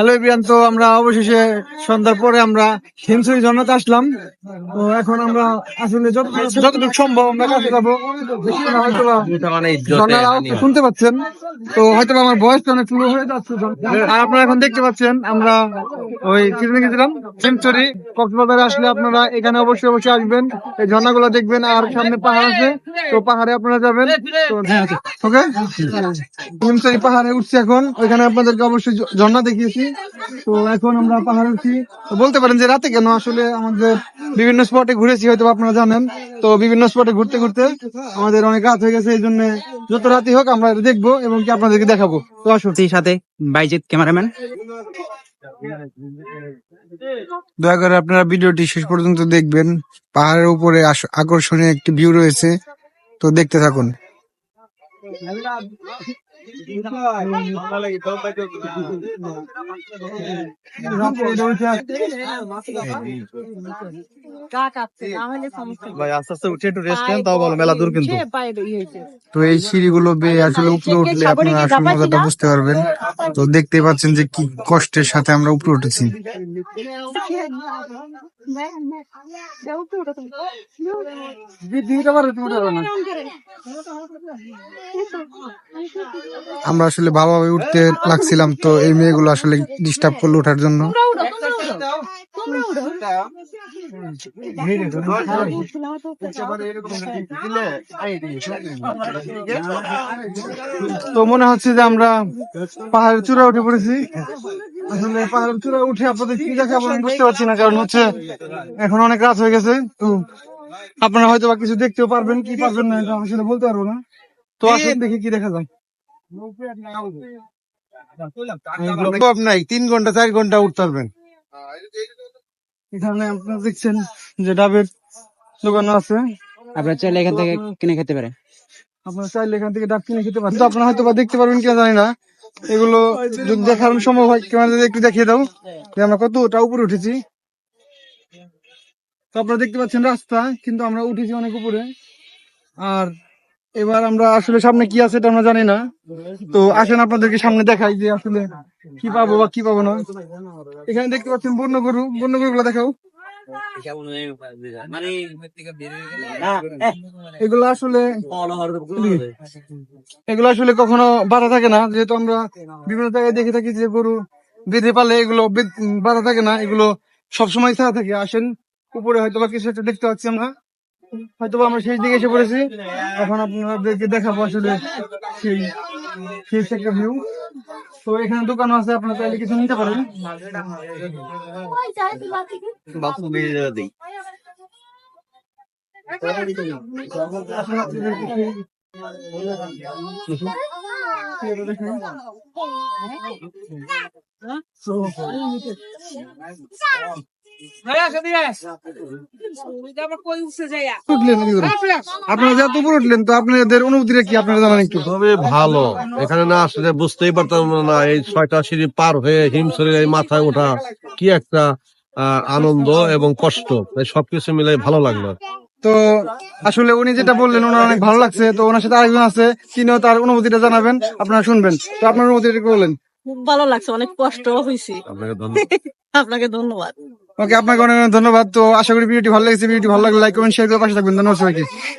Hello everyone তো আমরা অবশেষে সন্ধ্যার পরে আমরা হিমসুরি ঝর্ণাতে আসলাম। তো এখন আমরা আসলে যত যতটুকু সম্ভব আমরা কাছে যাব। শুনতে পাচ্ছেন। তো হয়তো আমার বয়সটা অনেক স্লো হয়ে যাচ্ছে। আর আপনারা এখন দেখতে পাচ্ছেন, আমরা ওই কিনে গেছিলাম? হিমসুরি কক্সবাজারে আসলে আপনারা এখানে অবশ্যই অবশ্যই আসবেন। এই ঝর্ণাগুলো দেখবেন আর সামনে পাহাড় আছে। তো পাহাড়ে আপনারা যাবেন। ওকে? হিমসুরি পাহাড়ে উঠছি এখন। ওইখানে আপনাদেরকে অবশ্যই ঝর্ণা দেখিয়েছি। তো এখন আমরা পাহাড়ে উঠছি। তো বলতে পারেন যে রাতে কেন আসলে আমাদের বিভিন্ন স্পটে ঘুরেছি হয়তো আপনারা জানেন। তো বিভিন্ন স্পটে ঘুরতে ঘুরতে আমাদের অনেক রাত হয়ে গেছে এই জন্য যত রাতই হোক আমরা দেখব এবং কি আপনাদেরকে দেখাবো। তো আসুন। সেই সাথে বাইজিৎ ক্যামেরাম্যান। দয়া করে আপনারা ভিডিওটি শেষ পর্যন্ত দেখবেন। পাহাড়ের উপরে আকর্ষণীয় একটি ভিউ রয়েছে। তো দেখতে থাকুন। আস্তে আস্তে উঠে একটু রেস্ট মেলা দূর কিন্তু। তো এই সিঁড়িগুলো বেয়ে আসলে উপরে উঠলে আপনারা আসল মজাটা বুঝতে পারবেন। তো দেখতে পাচ্ছেন যে কি কষ্টের সাথে আমরা উপরে উঠেছি। আমরা আসলে ভালোভাবে উঠতে লাগছিলাম, তো এই মেয়েগুলো আসলে ডিস্টার্ব করল ওঠার জন্য। তো মনে হচ্ছে যে আমরা পাহাড়ের চূড়া উঠে পড়েছি। আসলে পাহাড়ের চূড়া উঠে আপনাদের কি দেখাবো আমি বুঝতে পারছি না, কারণ হচ্ছে এখন অনেক রাত হয়ে গেছে, তো আপনারা হয়তো বা কিছু দেখতেও পারবেন, কি পারবেন না আসলে বলতে পারব না। তো আসুন দেখি কি দেখা যায়। নাই তিন ঘণ্টা চার ঘণ্টা উঠতে পারবেন। এখানে আপনারা দেখছেন যে ডাবের দোকানও আছে। আপনারা চাইলে এখান থেকে কিনে খেতে পারেন। আপনারা চাইলে এখান থেকে ডাব কিনে খেতে পারেন। তো আপনারা হয়তো বা দেখতে পারবেন কিনা জানি না। এগুলো যদি দেখার সম্ভব হয় ক্যামেরা একটু দেখিয়ে দাও যে আমরা কতটা উপরে উঠেছি। তো আপনারা দেখতে পাচ্ছেন রাস্তা কিন্তু আমরা উঠেছি অনেক উপরে। আর এবার আমরা আসলে সামনে কি আছে এটা আমরা জানি না। তো আসেন আপনাদেরকে সামনে দেখাই যে আসলে কি পাবো বা কি পাবো না। এখানে দেখতে পাচ্ছেন বন্য গরু। বন্য গরু গুলো দেখাও। এগুলো আসলে এগুলো আসলে কখনো বাধা থাকে না। যেহেতু আমরা বিভিন্ন জায়গায় দেখে থাকি যে গরু বেঁধে পালে এগুলো বাধা থাকে না। এগুলো সবসময় ছাড়া থাকে। আসেন, উপরে হয়তো বা কিছু একটা দেখতে পাচ্ছি আমরা। হয়তো আমরা শেষ দিকে এসে পড়েছি। এখন আপনাদেরকে দেখাবো আসলে সেই শেষ একটা ভিউ তো এখানে দোকানও আছে আপনারা চাইলে কিছু নিতে পারেন। বেরিয়ে দিই। কি করে? আপনারা উপরে উঠলেন তো আপনাদের অনুভূতিটা কি? আপনারা জানান একটু। তবে ভালো। এখানে না আসলে বুঝতেই পারতাম না এই ছয়টা সিঁড়ি পার হয়ে হিমশরীর এই মাথায় ওঠা কি একটা আনন্দ এবং কষ্ট। সবকিছু মিলে ভালো লাগল। তো আসলে উনি যেটা বললেন ওনার অনেক ভালো লাগছে। তো ওনার সাথে আরেকজন আছে তিনিও তার অনুভূতিটা জানাবেন আপনারা শুনবেন। তো আপনার অনুভূতিটা বললেন খুব ভালো লাগছে অনেক কষ্ট হয়েছে। আপনাকে ধন্যবাদ। আপনাকে ধন্যবাদ। ওকে আপনাকে অনেক অনেক ধন্যবাদ। তো আশা করি ভিডিওটি ভালো লেগেছে। ভিডিওটি ভালো লাগলে লাইক কমেন্ট শেয়ার করে পাশে থাকবেন। ধন্যবাদ সবাইকে।